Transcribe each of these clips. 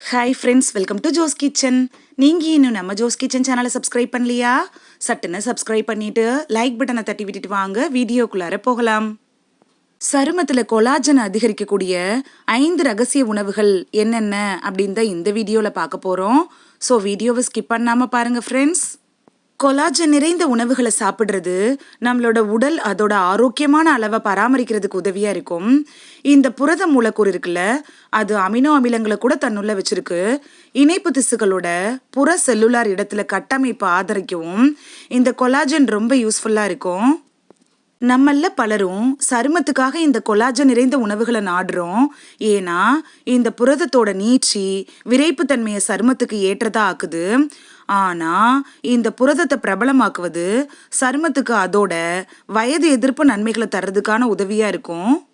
Hi friends welcome to Jo's kitchen நீங்கள் இன்னும் நம்ம ஜோஸ் கிச்சன் சேனலை சப்ஸ்கிரைப் பண்ணலையா? சட்டுன்னு சப்ஸ்கிரைப் பண்ணிட்டு லைக் பட்டனை தட்டி விட்டுட்டு வாங்க வீடியோக்குள்ளார போகலாம். சருமத்தில் கொலாஜன் அதிகரிக்கக்கூடிய ஐந்து ரகசிய உணவுகள் என்னென்ன அப்படின்னு தான் இந்த வீடியோவில் பார்க்க போகிறோம் ஸோ வீடியோவை ஸ்கிப் பண்ணாமல் பாருங்கள் ஃப்ரெண்ட்ஸ் கொலாஜன் நிறைந்த உணவுகளை சாப்பிட்றது நம்மளோட உடல் அதோட ஆரோக்கியமான அளவை பராமரிக்கிறதுக்கு உதவியாக இருக்கும். இந்த புரத மூலக்கூறு இருக்குல்ல அது அமினோ அமிலங்களை கூட தன்னுள்ள வச்சிருக்கு. இணைப்பு திசுகளோட புற செல்லுலார் இடத்துல கட்டமைப்பை ஆதரிக்கவும் இந்த கொலாஜன் ரொம்ப யூஸ்ஃபுல்லாக இருக்கும். நம்மள பலரும் சருமத்துக்காக இந்த கொலாஜன் நிறைந்த உணவுகளை நாடுறோம். ஏன்னா இந்த புரதத்தோட நீட்சி விரைப்புத்தன்மையை சருமத்துக்கு ஏற்றதா ஆக்குது. ஆனா இந்த புரதத்தை பிரபலமாக்குவது சருமத்துக்கு அதோட வயது எதிர்ப்பு நன்மைகளை தர்றதுக்கான உதவியா இருக்கும்.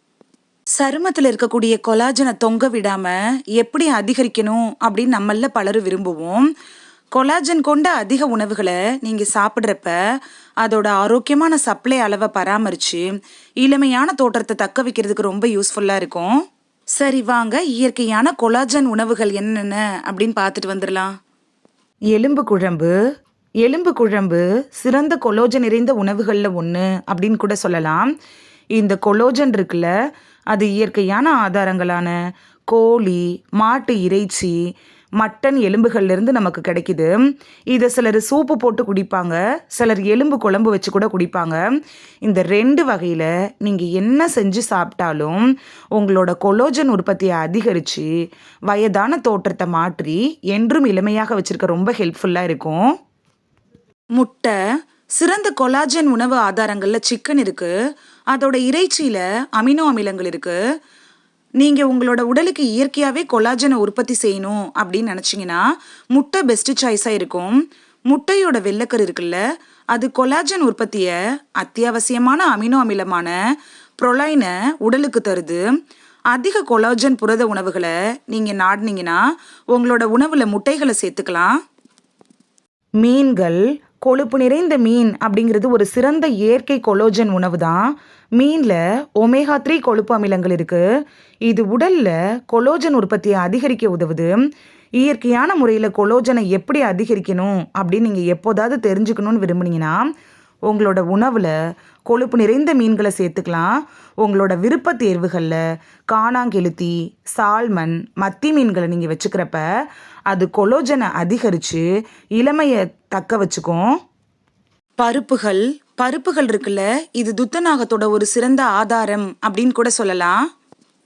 சருமத்தில் இருக்கக்கூடிய கொலாஜனை தொங்க விடாம எப்படி அதிகரிக்கணும் அப்படின்னு நம்மள பலரும் விரும்புவோம். கொலாஜன் கொண்ட அதிக உணவுகளை நீங்கள் சாப்பிட்றப்ப அதோட ஆரோக்கியமான சப்ளை அளவை பராமரித்து இளமையான தோற்றத்தை தக்க வைக்கிறதுக்கு ரொம்ப யூஸ்ஃபுல்லாக இருக்கும். சரி வாங்க. இயற்கையான கொலாஜன் உணவுகள் என்னென்ன அப்படின்னு பார்த்துட்டு வந்துடலாம். எலும்பு குழம்பு எலும்பு குழம்பு சிறந்த கொலோஜன் நிறைந்த உணவுகளில் ஒன்று அப்படின்னு கூட சொல்லலாம். இந்த கொலோஜன் இருக்குல்ல அது இயற்கையான ஆதாரங்களான கோழி மாட்டு இறைச்சி மட்டன் எலும்புகள்லேருந்து நமக்கு கிடைக்குது. இதை சிலர் சூப்பு போட்டு குடிப்பாங்க. சிலர் எலும்பு குழம்பு வச்சு கூட குடிப்பாங்க. இந்த ரெண்டு வகையில் நீங்கள் என்ன செஞ்சு சாப்பிட்டாலும் உங்களோட கொலோஜன் உற்பத்தியை அதிகரித்து வயதான தோற்றத்தை மாற்றி என்றும் இளமையாக வச்சுருக்க ரொம்ப ஹெல்ப்ஃபுல்லாக இருக்கும். முட்டை சிறந்த கொலாஜன் உணவு ஆதாரங்களில் சிக்கன் இருக்குது அதோட இறைச்சியில் அமினோ அமிலங்கள் இருக்குது நீங்கள் உங்களோட உடலுக்கு இயற்கையாகவே கொலாஜனை உற்பத்தி செய்யணும் அப்படின்னு நினச்சிங்கன்னா முட்டை பெஸ்ட்டு சாய்ஸாக இருக்கும். முட்டையோட வெள்ளக்கரு இருக்குல்ல அது கொலாஜன் உற்பத்தியை அத்தியாவசியமான அமினோ அமிலமான ப்ரொலைனை உடலுக்கு தருது. அதிக கொலாஜன் புரத உணவுகளை நீங்கள் நாடினீங்கன்னா உங்களோட உணவில் முட்டைகளை சேர்த்துக்கலாம். மீன்கள் கொழுப்பு நிறைந்த மீன் அப்படிங்கிறது ஒரு சிறந்த இயற்கை கொலோஜன் உணவு தான். மீனில் ஒமேகா த்ரீ கொழுப்பு அமிலங்கள் இருக்குது இது உடலில் கொலோஜன் உற்பத்தியை அதிகரிக்க உதவுது. இயற்கையான முறையில் கொலோஜனை எப்படி அதிகரிக்கணும் அப்படின்னு நீங்கள் எப்போதாவது தெரிஞ்சுக்கணும்னு விரும்புனீங்கன்னா உங்களோட உணவில் கொழுப்பு நிறைந்த மீன்களை சேர்த்துக்கலாம். உங்களோட விருப்ப தேர்வுகளில் காணாங்கெழுத்தி சால்மன் மத்தி மீன்களை நீங்கள் வச்சுக்கிறப்ப அது கொலோஜனை அதிகரித்து இளமையை தக்க வச்சுக்கும். பருப்புகள் பருப்புகள் இருக்குல்ல இது துத்தநாகத்தோட ஒரு சிறந்த ஆதாரம் அப்படின்னு கூட சொல்லலாம்.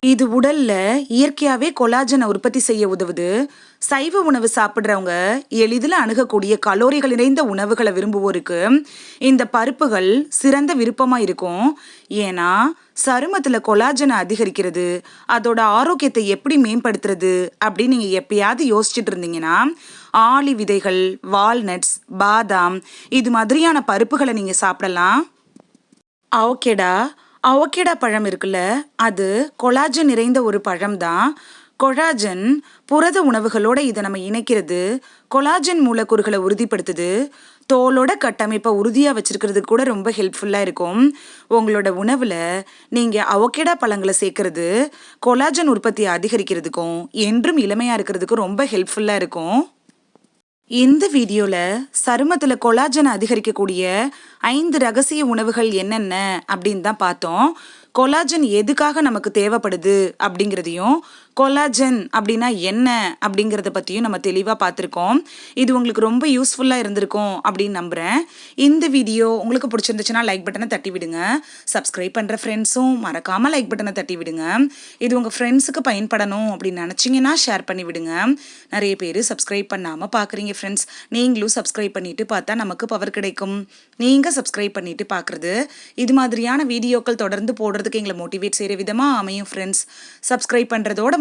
இது உடல்ல இயற்கையாவே கொலாஜனை உற்பத்தி செய்ய உதவுது. சைவ உணவு சாப்பிட்றவங்க எளிதில் அணுகக்கூடிய கலோரிகள் நிறைந்த உணவுகளை விரும்புவோருக்கு இந்த பருப்புகள் சிறந்த விருப்பமாக இருக்கும். ஏன்னா சருமத்தில் கொலாஜனை அதிகரிக்கிறது. அதோட ஆரோக்கியத்தை எப்படி மேம்படுத்துறது அப்படின்னு நீங்கள் எப்பயாவது யோசிச்சுட்டு இருந்தீங்கன்னா ஆளி விதைகள் வால்நட்ஸ் பாதாம் இது மாதிரியான பருப்புகளை நீங்கள் சாப்பிடலாம். ஓகேடா. அவகேடா பழம் இருக்குல்ல அது கொலாஜன் நிறைந்த ஒரு பழம் தான் கொலாஜன் புரத உணவுகளோட இதை நம்ம இணைக்கிறது கொலாஜன் மூலக்கூறுகளை உறுதிப்படுத்துது தோலோட கட்டமைப்பை உறுதியாக வச்சிருக்கிறதுக்கு கூட ரொம்ப ஹெல்ப்ஃபுல்லாக இருக்கும். உங்களோட உணவில் நீங்கள் அவக்கேடா பழங்களை சேர்க்கறது கொலாஜன் உற்பத்தியை அதிகரிக்கிறதுக்கும் என்றும் இளமையாக இருக்கிறதுக்கும் ரொம்ப ஹெல்ப்ஃபுல்லாக இருக்கும். இந்த வீடியோவில் சருமத்தில் கொலாஜன் அதிகரிக்கக்கூடிய ஐந்து ரகசிய உணவுகள் என்னென்ன அப்படின்னு தான் பார்த்தோம். கொலாஜன் எதுக்காக நமக்கு தேவைப்படுது அப்படிங்கிறதையும் கொலாஜன் அப்படின்னா என்ன அப்படிங்கிறத பற்றியும் நம்ம தெளிவாக பார்த்துருக்கோம். இது உங்களுக்கு ரொம்ப யூஸ்ஃபுல்லாக இருந்திருக்கும் அப்படின்னு நம்புகிறேன் இந்த வீடியோ உங்களுக்கு பிடிச்சிருந்துச்சுன்னா லைக் பட்டனை தட்டி விடுங்க. சப்ஸ்கிரைப் பண்ணுற ஃப்ரெண்ட்ஸும் மறக்காமல் லைக் பட்டனை தட்டி விடுங்க. இது உங்கள் ஃப்ரெண்ட்ஸுக்கு பயன்படணும் அப்படின்னு நினச்சிங்கன்னா ஷேர் பண்ணி விடுங்க. நிறைய பேர் சப்ஸ்கிரைப் பண்ணாமல் பார்க்குறீங்க ஃப்ரெண்ட்ஸ் நீங்களும் சப்ஸ்கிரைப் பண்ணிவிட்டு பார்த்தா நமக்கு பவர் கிடைக்கும். நீங்கள் சப்ஸ்கிரைப் பண்ணிவிட்டு பார்க்குறது இது மாதிரியான வீடியோக்கள் தொடர்ந்து போடுறதுக்கு எங்களை மோட்டிவேட் செய்கிற விதமாக அமையும் ஃப்ரெண்ட்ஸ் சப்ஸ்கிரைப் பண்ணுறதோட